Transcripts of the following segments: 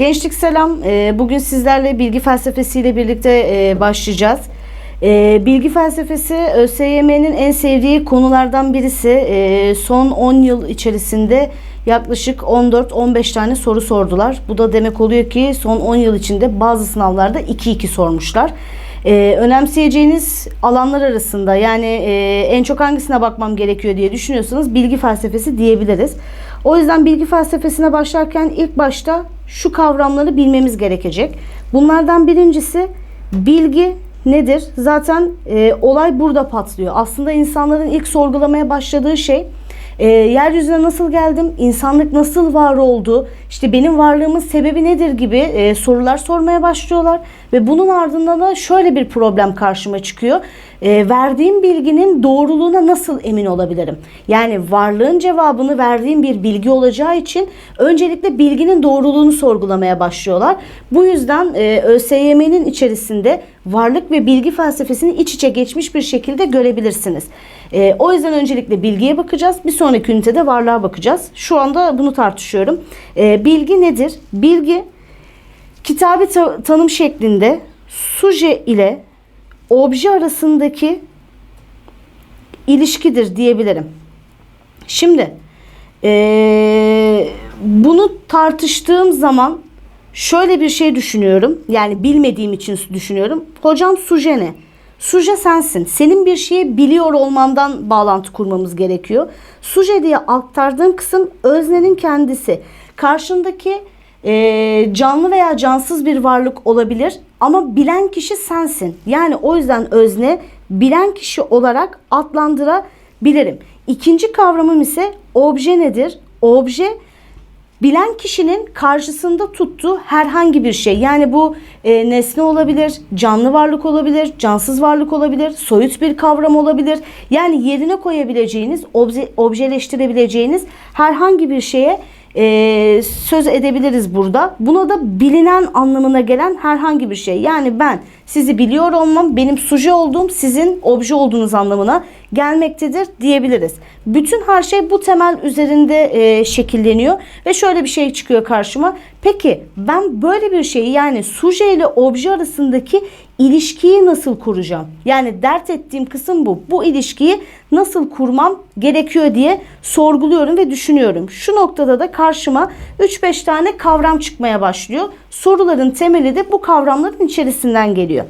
Gençlik selam. Ee, Bugün sizlerle bilgi felsefesiyle birlikte e, başlayacağız. Ee, Bilgi felsefesi ÖSYM'nin en sevdiği konulardan birisi. Son 10 yıl içerisinde yaklaşık 14-15 tane soru sordular. Bu da demek oluyor ki son 10 yıl içinde bazı sınavlarda 2-2 sormuşlar. Önemseyeceğiniz alanlar arasında yani e, en çok hangisine bakmam gerekiyor diye düşünüyorsanız bilgi felsefesi diyebiliriz. O yüzden bilgi felsefesine başlarken ilk başta şu kavramları bilmemiz gerekecek. Bunlardan birincisi bilgi nedir? Zaten e, olay burada patlıyor. Aslında insanların ilk sorgulamaya başladığı şey e, yeryüzüne nasıl geldim, insanlık nasıl var oldu, işte benim varlığımın sebebi nedir gibi e, sorular sormaya başlıyorlar. Ve bunun ardından da şöyle bir problem karşıma çıkıyor. E, verdiğim bilginin doğruluğuna nasıl emin olabilirim? Yani varlığın cevabını verdiğim bir bilgi olacağı için öncelikle bilginin doğruluğunu sorgulamaya başlıyorlar. Bu yüzden e, ÖSYM'nin içerisinde varlık ve bilgi felsefesini iç içe geçmiş bir şekilde görebilirsiniz. E, o yüzden öncelikle bilgiye bakacağız. Bir sonraki ünitede varlığa bakacağız. Şu anda bunu tartışıyorum. E, bilgi nedir? Bilgi kitabı ta- tanım şeklinde suje ile obje arasındaki ilişkidir diyebilirim. Şimdi eee, bunu tartıştığım zaman şöyle bir şey düşünüyorum. Yani bilmediğim için düşünüyorum. Hocam suje ne? Suje sensin. Senin bir şeyi biliyor olmandan bağlantı kurmamız gerekiyor. Suje diye aktardığım kısım öznenin kendisi. Karşındaki e, canlı veya cansız bir varlık olabilir ama bilen kişi sensin. Yani o yüzden özne bilen kişi olarak adlandırabilirim. İkinci kavramım ise obje nedir? Obje bilen kişinin karşısında tuttuğu herhangi bir şey. Yani bu e, nesne olabilir, canlı varlık olabilir, cansız varlık olabilir, soyut bir kavram olabilir. Yani yerine koyabileceğiniz, obje, objeleştirebileceğiniz herhangi bir şeye e, söz edebiliriz burada. Buna da bilinen anlamına gelen herhangi bir şey. Yani ben sizi biliyor olmam, benim suje olduğum sizin obje olduğunuz anlamına gelmektedir diyebiliriz. Bütün her şey bu temel üzerinde e, şekilleniyor ve şöyle bir şey çıkıyor karşıma. Peki ben böyle bir şeyi yani suje ile obje arasındaki ilişkiyi nasıl kuracağım? Yani dert ettiğim kısım bu. Bu ilişkiyi nasıl kurmam gerekiyor diye sorguluyorum ve düşünüyorum. Şu noktada da karşıma 3-5 tane kavram çıkmaya başlıyor. Soruların temeli de bu kavramların içerisinden geliyor.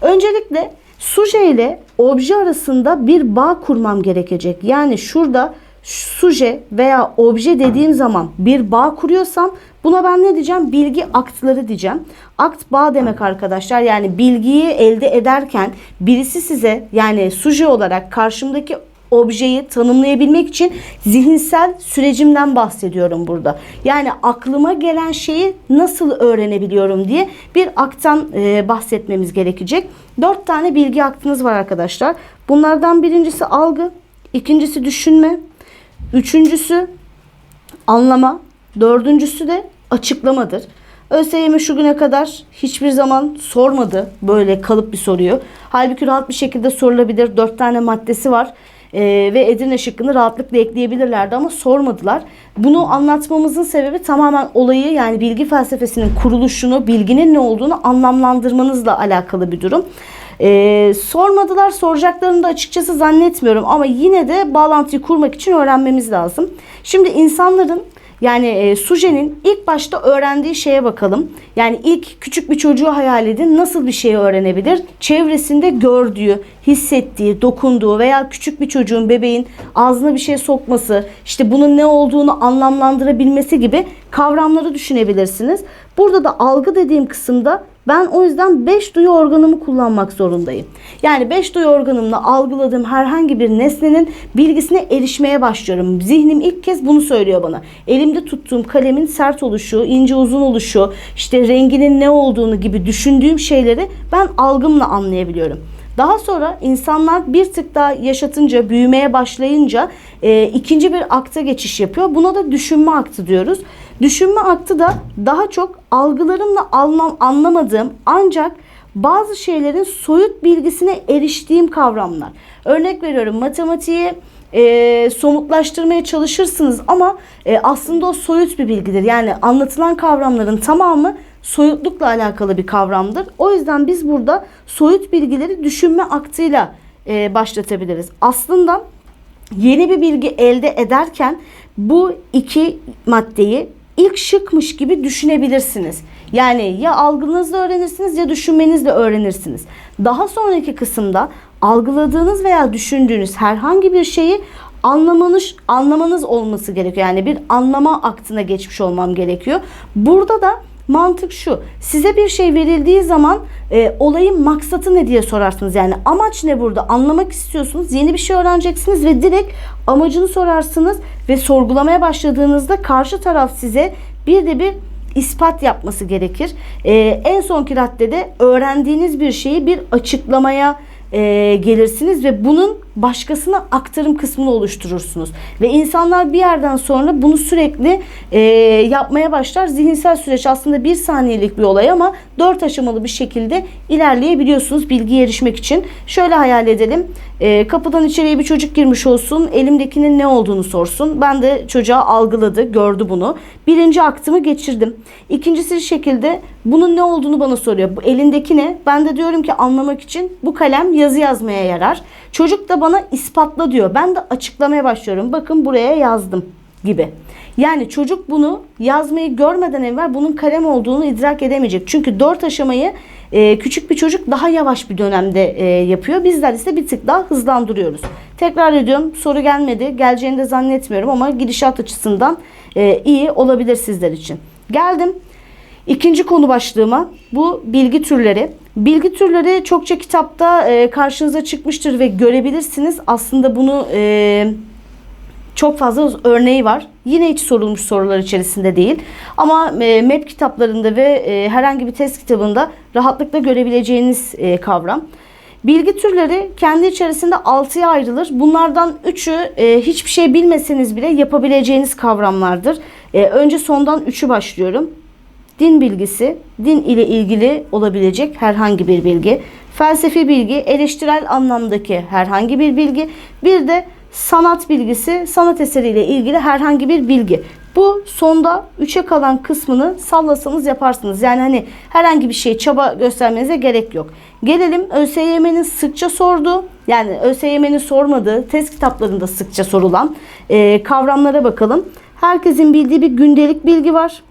Öncelikle suje ile obje arasında bir bağ kurmam gerekecek. Yani şurada suje veya obje dediğim zaman bir bağ kuruyorsam buna ben ne diyeceğim? Bilgi aktları diyeceğim. Akt bağ demek arkadaşlar. Yani bilgiyi elde ederken birisi size yani suje olarak karşımdaki objeyi tanımlayabilmek için zihinsel sürecimden bahsediyorum burada. Yani aklıma gelen şeyi nasıl öğrenebiliyorum diye bir aktan e, bahsetmemiz gerekecek. Dört tane bilgi aktınız var arkadaşlar. Bunlardan birincisi algı, ikincisi düşünme, üçüncüsü anlama, dördüncüsü de açıklamadır. ÖSYM şu güne kadar hiçbir zaman sormadı böyle kalıp bir soruyu. Halbuki rahat bir şekilde sorulabilir. Dört tane maddesi var. Ee, ve Edirne şıkkını rahatlıkla ekleyebilirlerdi ama sormadılar. Bunu anlatmamızın sebebi tamamen olayı yani bilgi felsefesinin kuruluşunu, bilginin ne olduğunu anlamlandırmanızla alakalı bir durum. Ee, sormadılar, soracaklarını da açıkçası zannetmiyorum ama yine de bağlantıyı kurmak için öğrenmemiz lazım. Şimdi insanların yani e, Suje'nin ilk başta öğrendiği şeye bakalım. Yani ilk küçük bir çocuğu hayal edin. Nasıl bir şey öğrenebilir? Çevresinde gördüğü, hissettiği, dokunduğu veya küçük bir çocuğun, bebeğin ağzına bir şey sokması, işte bunun ne olduğunu anlamlandırabilmesi gibi kavramları düşünebilirsiniz. Burada da algı dediğim kısımda ben o yüzden 5 duyu organımı kullanmak zorundayım. Yani 5 duyu organımla algıladığım herhangi bir nesnenin bilgisine erişmeye başlıyorum. Zihnim ilk kez bunu söylüyor bana. Elimde tuttuğum kalemin sert oluşu, ince uzun oluşu, işte renginin ne olduğunu gibi düşündüğüm şeyleri ben algımla anlayabiliyorum. Daha sonra insanlar bir tık daha yaşatınca, büyümeye başlayınca e, ikinci bir akta geçiş yapıyor. Buna da düşünme aktı diyoruz. Düşünme aktı da daha çok algılarımla anlam, anlamadığım ancak bazı şeylerin soyut bilgisine eriştiğim kavramlar. Örnek veriyorum matematiği e, somutlaştırmaya çalışırsınız ama e, aslında o soyut bir bilgidir. Yani anlatılan kavramların tamamı soyutlukla alakalı bir kavramdır. O yüzden biz burada soyut bilgileri düşünme aktıyla e, başlatabiliriz. Aslında yeni bir bilgi elde ederken bu iki maddeyi ilk şıkmış gibi düşünebilirsiniz. Yani ya algınızla öğrenirsiniz ya düşünmenizle öğrenirsiniz. Daha sonraki kısımda algıladığınız veya düşündüğünüz herhangi bir şeyi anlamanız anlamanız olması gerekiyor. Yani bir anlama aktına geçmiş olmam gerekiyor. Burada da mantık şu. Size bir şey verildiği zaman e, olayın maksatı ne diye sorarsınız. Yani amaç ne burada? Anlamak istiyorsunuz. Yeni bir şey öğreneceksiniz ve direkt amacını sorarsınız ve sorgulamaya başladığınızda karşı taraf size bir de bir ispat yapması gerekir. E, en sonki raddede öğrendiğiniz bir şeyi bir açıklamaya e, gelirsiniz ve bunun başkasına aktarım kısmını oluşturursunuz. Ve insanlar bir yerden sonra bunu sürekli e, yapmaya başlar. Zihinsel süreç aslında bir saniyelik bir olay ama dört aşamalı bir şekilde ilerleyebiliyorsunuz bilgiye erişmek için. Şöyle hayal edelim. E, kapıdan içeriye bir çocuk girmiş olsun. Elimdekinin ne olduğunu sorsun. Ben de çocuğa algıladı, gördü bunu. Birinci aktımı geçirdim. İkincisi şekilde bunun ne olduğunu bana soruyor. Bu elindeki ne? Ben de diyorum ki anlamak için bu kalem yazı yazmaya yarar. Çocuk da bana ispatla diyor. Ben de açıklamaya başlıyorum. Bakın buraya yazdım gibi. Yani çocuk bunu yazmayı görmeden evvel bunun kalem olduğunu idrak edemeyecek. Çünkü dört aşamayı e, küçük bir çocuk daha yavaş bir dönemde e, yapıyor. Bizler ise bir tık daha hızlandırıyoruz. Tekrar ediyorum soru gelmedi. Geleceğini de zannetmiyorum ama gidişat açısından e, iyi olabilir sizler için. Geldim. İkinci konu başlığıma bu bilgi türleri. Bilgi türleri çokça kitapta e, karşınıza çıkmıştır ve görebilirsiniz. Aslında bunu e, çok fazla örneği var. Yine hiç sorulmuş sorular içerisinde değil. Ama e, MEP kitaplarında ve e, herhangi bir test kitabında rahatlıkla görebileceğiniz e, kavram. Bilgi türleri kendi içerisinde 6'ya ayrılır. Bunlardan 3'ü e, hiçbir şey bilmeseniz bile yapabileceğiniz kavramlardır. E, önce sondan 3'ü başlıyorum. Din bilgisi, din ile ilgili olabilecek herhangi bir bilgi. Felsefi bilgi, eleştirel anlamdaki herhangi bir bilgi. Bir de sanat bilgisi, sanat eseriyle ilgili herhangi bir bilgi. Bu sonda 3'e kalan kısmını sallasanız yaparsınız. Yani hani herhangi bir şey çaba göstermenize gerek yok. Gelelim ÖSYM'nin sıkça sorduğu, yani ÖSYM'nin sormadığı, test kitaplarında sıkça sorulan e, kavramlara bakalım. Herkesin bildiği bir gündelik bilgi var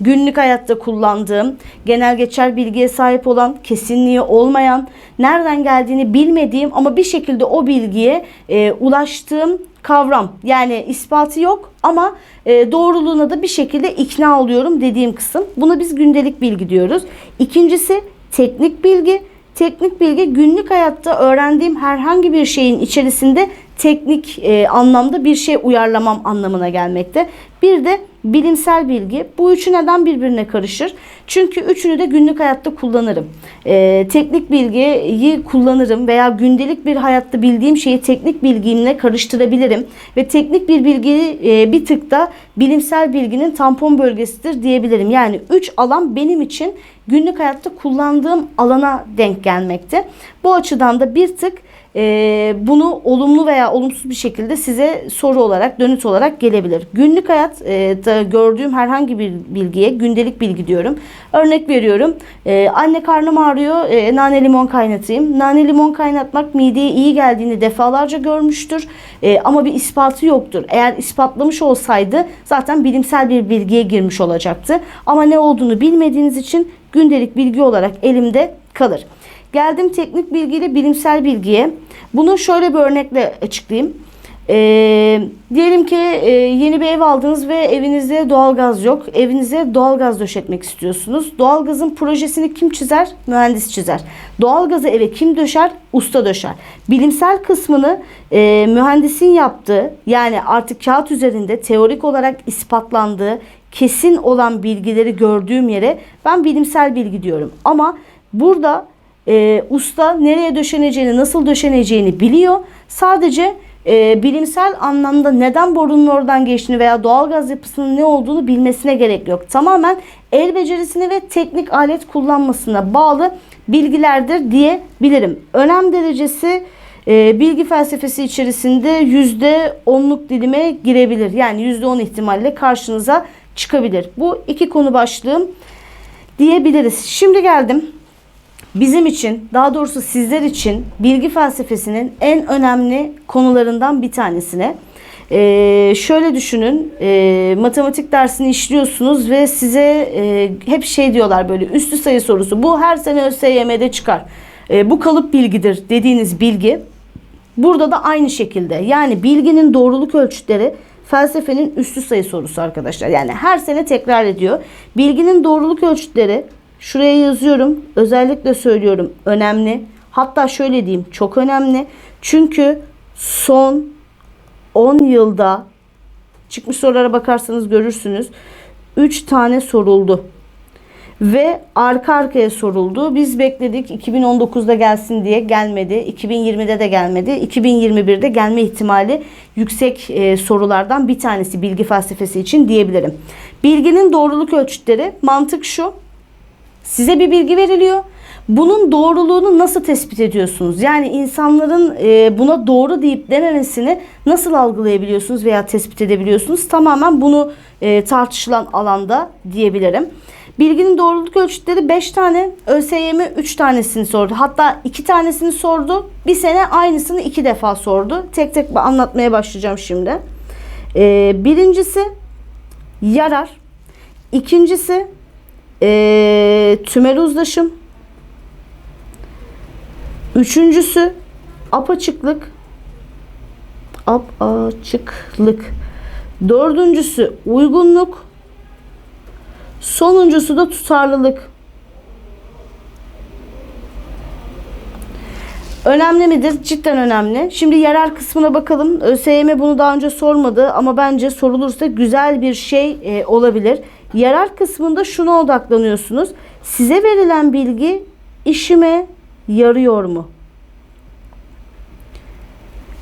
günlük hayatta kullandığım, genel geçer bilgiye sahip olan, kesinliği olmayan, nereden geldiğini bilmediğim ama bir şekilde o bilgiye e, ulaştığım kavram. Yani ispatı yok ama e, doğruluğuna da bir şekilde ikna oluyorum dediğim kısım. Buna biz gündelik bilgi diyoruz. İkincisi teknik bilgi. Teknik bilgi günlük hayatta öğrendiğim herhangi bir şeyin içerisinde teknik e, anlamda bir şey uyarlamam anlamına gelmekte. Bir de bilimsel bilgi. Bu üçü neden birbirine karışır? Çünkü üçünü de günlük hayatta kullanırım. E, teknik bilgiyi kullanırım veya gündelik bir hayatta bildiğim şeyi teknik bilgimle karıştırabilirim. Ve teknik bir bilgi e, bir tık da bilimsel bilginin tampon bölgesidir diyebilirim. Yani üç alan benim için günlük hayatta kullandığım alana denk gelmekte. Bu açıdan da bir tık e, bunu olumlu veya olumsuz bir şekilde size soru olarak, dönüt olarak gelebilir. Günlük hayat e, gördüğüm herhangi bir bilgiye gündelik bilgi diyorum. Örnek veriyorum. E, anne karnım ağrıyor, e, nane limon kaynatayım. Nane limon kaynatmak mideye iyi geldiğini defalarca görmüştür. E, ama bir ispatı yoktur. Eğer ispatlamış olsaydı zaten bilimsel bir bilgiye girmiş olacaktı. Ama ne olduğunu bilmediğiniz için gündelik bilgi olarak elimde kalır. Geldim teknik bilgiyle bilimsel bilgiye. Bunu şöyle bir örnekle açıklayayım. Ee, diyelim ki e, yeni bir ev aldınız ve evinizde doğalgaz yok. Evinize doğalgaz döşetmek istiyorsunuz. Doğalgazın projesini kim çizer? Mühendis çizer. Doğalgazı eve kim döşer? Usta döşer. Bilimsel kısmını e, mühendisin yaptığı yani artık kağıt üzerinde teorik olarak ispatlandığı kesin olan bilgileri gördüğüm yere ben bilimsel bilgi diyorum. Ama burada e, usta nereye döşeneceğini, nasıl döşeneceğini biliyor. Sadece e, bilimsel anlamda neden borunun oradan geçtiğini veya doğalgaz yapısının ne olduğunu bilmesine gerek yok. Tamamen el becerisine ve teknik alet kullanmasına bağlı bilgilerdir diyebilirim. Önem derecesi e, bilgi felsefesi içerisinde yüzde onluk dilime girebilir. Yani yüzde on ihtimalle karşınıza çıkabilir. Bu iki konu başlığım diyebiliriz. Şimdi geldim bizim için daha doğrusu sizler için bilgi felsefesinin en önemli konularından bir tanesine. Ee, şöyle düşünün e, matematik dersini işliyorsunuz ve size e, hep şey diyorlar böyle üstü sayı sorusu bu her sene ÖSYM'de çıkar. E, bu kalıp bilgidir dediğiniz bilgi burada da aynı şekilde yani bilginin doğruluk ölçütleri felsefenin üstü sayı sorusu arkadaşlar. Yani her sene tekrar ediyor. Bilginin doğruluk ölçütleri şuraya yazıyorum. Özellikle söylüyorum önemli. Hatta şöyle diyeyim çok önemli. Çünkü son 10 yılda çıkmış sorulara bakarsanız görürsünüz. 3 tane soruldu. Ve arka arkaya soruldu. Biz bekledik 2019'da gelsin diye gelmedi. 2020'de de gelmedi. 2021'de gelme ihtimali yüksek e, sorulardan bir tanesi bilgi felsefesi için diyebilirim. Bilginin doğruluk ölçütleri mantık şu. Size bir bilgi veriliyor. Bunun doğruluğunu nasıl tespit ediyorsunuz? Yani insanların e, buna doğru deyip dememesini nasıl algılayabiliyorsunuz veya tespit edebiliyorsunuz? Tamamen bunu e, tartışılan alanda diyebilirim. Bilginin doğruluk ölçütleri 5 tane, ÖSYM 3 tanesini sordu. Hatta 2 tanesini sordu. Bir sene aynısını 2 defa sordu. Tek tek anlatmaya başlayacağım şimdi. E, birincisi yarar. İkincisi e, tümel uzlaşım. Üçüncüsü apaçıklık. Apaçıklık. Dördüncüsü uygunluk. Sonuncusu da tutarlılık. Önemli midir? Cidden önemli. Şimdi yarar kısmına bakalım. ÖSYM bunu daha önce sormadı ama bence sorulursa güzel bir şey e, olabilir. Yarar kısmında şuna odaklanıyorsunuz. Size verilen bilgi işime yarıyor mu?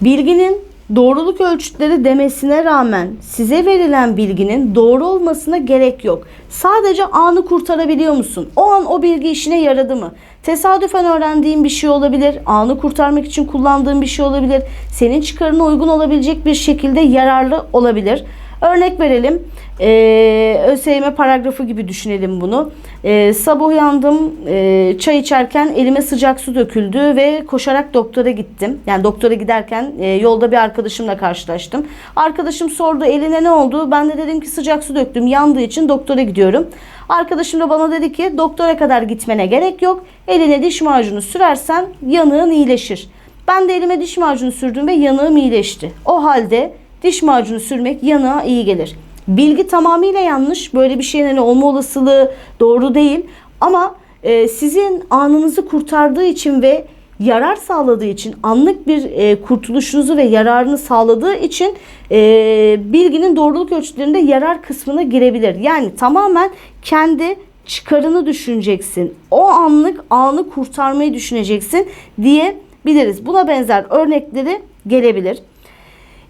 Bilginin doğruluk ölçütleri demesine rağmen size verilen bilginin doğru olmasına gerek yok. Sadece anı kurtarabiliyor musun? O an o bilgi işine yaradı mı? Tesadüfen öğrendiğin bir şey olabilir. Anı kurtarmak için kullandığın bir şey olabilir. Senin çıkarına uygun olabilecek bir şekilde yararlı olabilir. Örnek verelim. Ee, ÖSYM paragrafı gibi düşünelim bunu. Ee, sabah uyandım, e, çay içerken elime sıcak su döküldü ve koşarak doktora gittim. Yani doktora giderken e, yolda bir arkadaşımla karşılaştım. Arkadaşım sordu eline ne oldu? Ben de dedim ki sıcak su döktüm. Yandığı için doktora gidiyorum. Arkadaşım da bana dedi ki doktora kadar gitmene gerek yok. Eline diş macunu sürersen yanığın iyileşir. Ben de elime diş macunu sürdüm ve yanığım iyileşti. O halde diş macunu sürmek yanığa iyi gelir. Bilgi tamamıyla yanlış. Böyle bir şeyin hani olma olasılığı doğru değil. Ama e, sizin anınızı kurtardığı için ve yarar sağladığı için anlık bir e, kurtuluşunuzu ve yararını sağladığı için e, bilginin doğruluk ölçütlerinde yarar kısmına girebilir. Yani tamamen kendi çıkarını düşüneceksin. O anlık anı kurtarmayı düşüneceksin diyebiliriz. Buna benzer örnekleri gelebilir.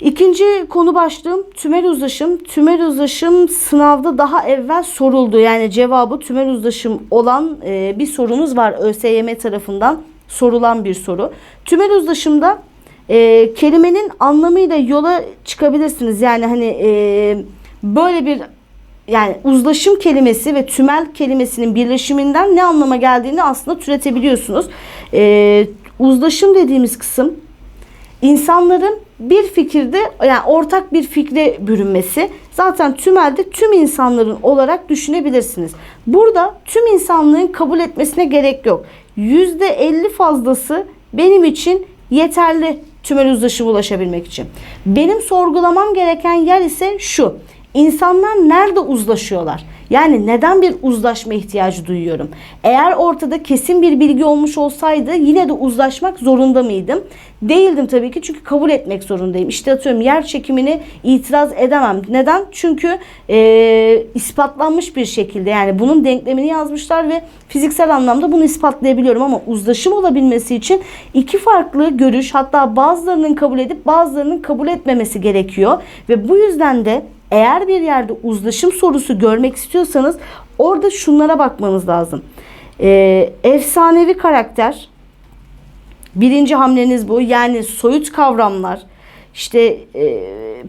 İkinci konu başlığım tümel uzlaşım. Tümel uzlaşım sınavda daha evvel soruldu. Yani cevabı tümel uzlaşım olan e, bir sorumuz var ÖSYM tarafından sorulan bir soru. Tümel uzlaşımda e, kelimenin anlamıyla yola çıkabilirsiniz. Yani hani e, böyle bir yani uzlaşım kelimesi ve tümel kelimesinin birleşiminden ne anlama geldiğini aslında türetebiliyorsunuz. E, uzlaşım dediğimiz kısım insanların bir fikirde yani ortak bir fikre bürünmesi zaten tümelde tüm insanların olarak düşünebilirsiniz. Burada tüm insanlığın kabul etmesine gerek yok. %50 fazlası benim için yeterli tümel uzlaşıma ulaşabilmek için. Benim sorgulamam gereken yer ise şu. İnsanlar nerede uzlaşıyorlar? Yani neden bir uzlaşma ihtiyacı duyuyorum? Eğer ortada kesin bir bilgi olmuş olsaydı yine de uzlaşmak zorunda mıydım? Değildim tabii ki çünkü kabul etmek zorundayım. İşte atıyorum yer çekimini itiraz edemem. Neden? Çünkü e, ispatlanmış bir şekilde yani bunun denklemini yazmışlar ve fiziksel anlamda bunu ispatlayabiliyorum ama uzlaşım olabilmesi için iki farklı görüş hatta bazılarının kabul edip bazılarının kabul etmemesi gerekiyor ve bu yüzden de eğer bir yerde uzlaşım sorusu görmek istiyorsanız orada şunlara bakmanız lazım. Ee, efsanevi karakter Birinci hamleniz bu. Yani soyut kavramlar, işte e,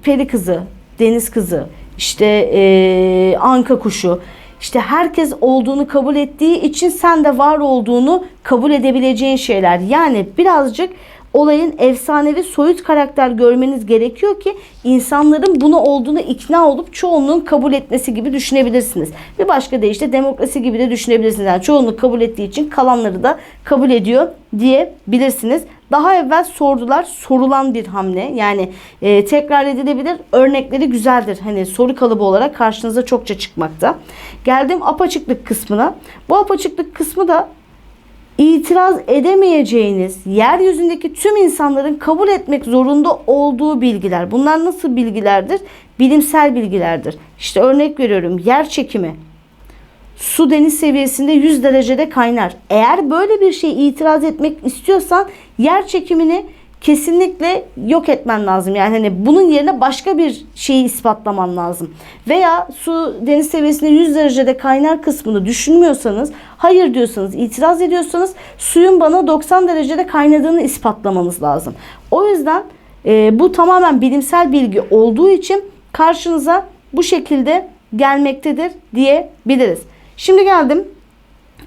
peri kızı, deniz kızı, işte e, anka kuşu, işte herkes olduğunu kabul ettiği için sen de var olduğunu kabul edebileceğin şeyler. Yani birazcık olayın efsanevi soyut karakter görmeniz gerekiyor ki insanların bunu olduğunu ikna olup çoğunluğun kabul etmesi gibi düşünebilirsiniz. Bir başka deyişle demokrasi gibi de düşünebilirsiniz. Yani çoğunluk kabul ettiği için kalanları da kabul ediyor diyebilirsiniz. Daha evvel sordular. Sorulan bir hamle. Yani e, tekrar edilebilir. Örnekleri güzeldir. Hani soru kalıbı olarak karşınıza çokça çıkmakta. Geldim apaçıklık kısmına. Bu apaçıklık kısmı da itiraz edemeyeceğiniz, yeryüzündeki tüm insanların kabul etmek zorunda olduğu bilgiler. Bunlar nasıl bilgilerdir? Bilimsel bilgilerdir. İşte örnek veriyorum yer çekimi. Su deniz seviyesinde 100 derecede kaynar. Eğer böyle bir şey itiraz etmek istiyorsan yer çekimini kesinlikle yok etmen lazım. Yani hani bunun yerine başka bir şeyi ispatlaman lazım. Veya su deniz seviyesinde 100 derecede kaynar kısmını düşünmüyorsanız, hayır diyorsanız, itiraz ediyorsanız suyun bana 90 derecede kaynadığını ispatlamanız lazım. O yüzden e, bu tamamen bilimsel bilgi olduğu için karşınıza bu şekilde gelmektedir diyebiliriz. Şimdi geldim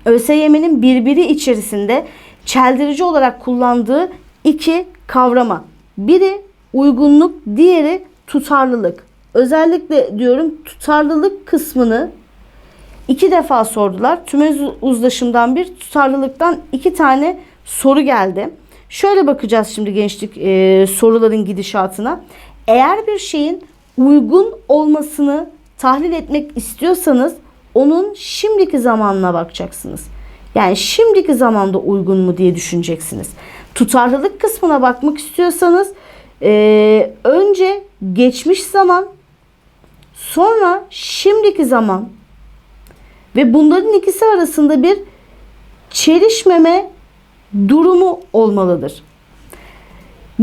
ÖSYM'nin birbiri içerisinde çeldirici olarak kullandığı iki kavrama. Biri uygunluk, diğeri tutarlılık. Özellikle diyorum tutarlılık kısmını iki defa sordular. Tümez uzlaşımdan bir, tutarlılıktan iki tane soru geldi. Şöyle bakacağız şimdi gençlik e, soruların gidişatına. Eğer bir şeyin uygun olmasını tahlil etmek istiyorsanız onun şimdiki zamanına bakacaksınız. Yani şimdiki zamanda uygun mu diye düşüneceksiniz. Tutarlılık kısmına bakmak istiyorsanız e, önce geçmiş zaman sonra şimdiki zaman ve bunların ikisi arasında bir çelişmeme durumu olmalıdır.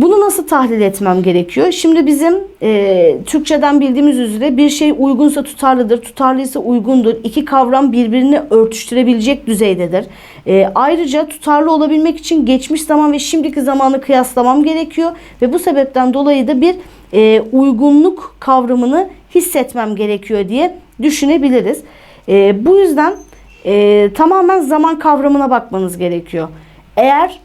Bunu nasıl tahlil etmem gerekiyor? Şimdi bizim e, Türkçeden bildiğimiz üzere bir şey uygunsa tutarlıdır, tutarlıysa uygundur. İki kavram birbirini örtüştürebilecek düzeydedir. E, ayrıca tutarlı olabilmek için geçmiş zaman ve şimdiki zamanı kıyaslamam gerekiyor. Ve bu sebepten dolayı da bir e, uygunluk kavramını hissetmem gerekiyor diye düşünebiliriz. E, bu yüzden e, tamamen zaman kavramına bakmanız gerekiyor. Eğer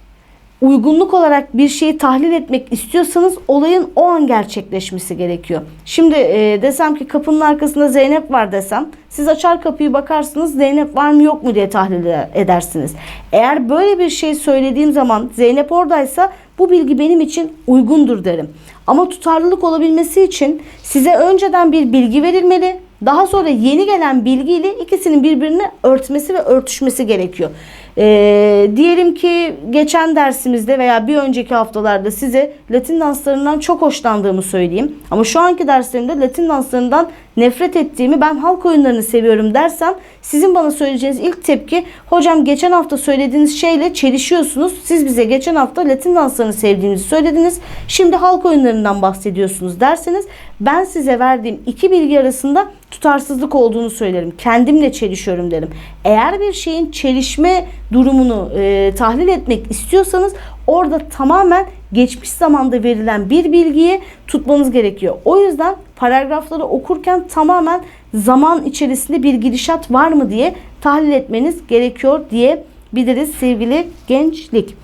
uygunluk olarak bir şeyi tahlil etmek istiyorsanız olayın o an gerçekleşmesi gerekiyor. Şimdi e, desem ki kapının arkasında Zeynep var desem siz açar kapıyı bakarsınız Zeynep var mı yok mu diye tahlil edersiniz. Eğer böyle bir şey söylediğim zaman Zeynep oradaysa bu bilgi benim için uygundur derim. Ama tutarlılık olabilmesi için size önceden bir bilgi verilmeli. Daha sonra yeni gelen bilgiyle ikisinin birbirini örtmesi ve örtüşmesi gerekiyor. Ee, diyelim ki geçen dersimizde veya bir önceki haftalarda size Latin danslarından çok hoşlandığımı söyleyeyim. Ama şu anki derslerimde Latin danslarından nefret ettiğimi ben halk oyunlarını seviyorum dersem sizin bana söyleyeceğiniz ilk tepki hocam geçen hafta söylediğiniz şeyle çelişiyorsunuz. Siz bize geçen hafta Latin danslarını sevdiğinizi söylediniz. Şimdi halk oyunlarından bahsediyorsunuz derseniz ben size verdiğim iki bilgi arasında tutarsızlık olduğunu söylerim. Kendimle çelişiyorum derim. Eğer bir şeyin çelişme durumunu e, tahlil etmek istiyorsanız orada tamamen geçmiş zamanda verilen bir bilgiyi tutmanız gerekiyor. O yüzden paragrafları okurken tamamen zaman içerisinde bir gidişat var mı diye tahlil etmeniz gerekiyor diyebiliriz sevgili gençlik.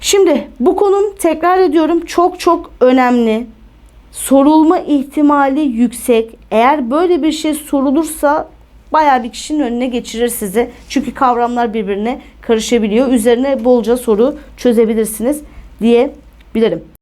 Şimdi bu konum tekrar ediyorum çok çok önemli. Sorulma ihtimali yüksek. Eğer böyle bir şey sorulursa bayağı bir kişinin önüne geçirir sizi. Çünkü kavramlar birbirine karışabiliyor. Üzerine bolca soru çözebilirsiniz diyebilirim.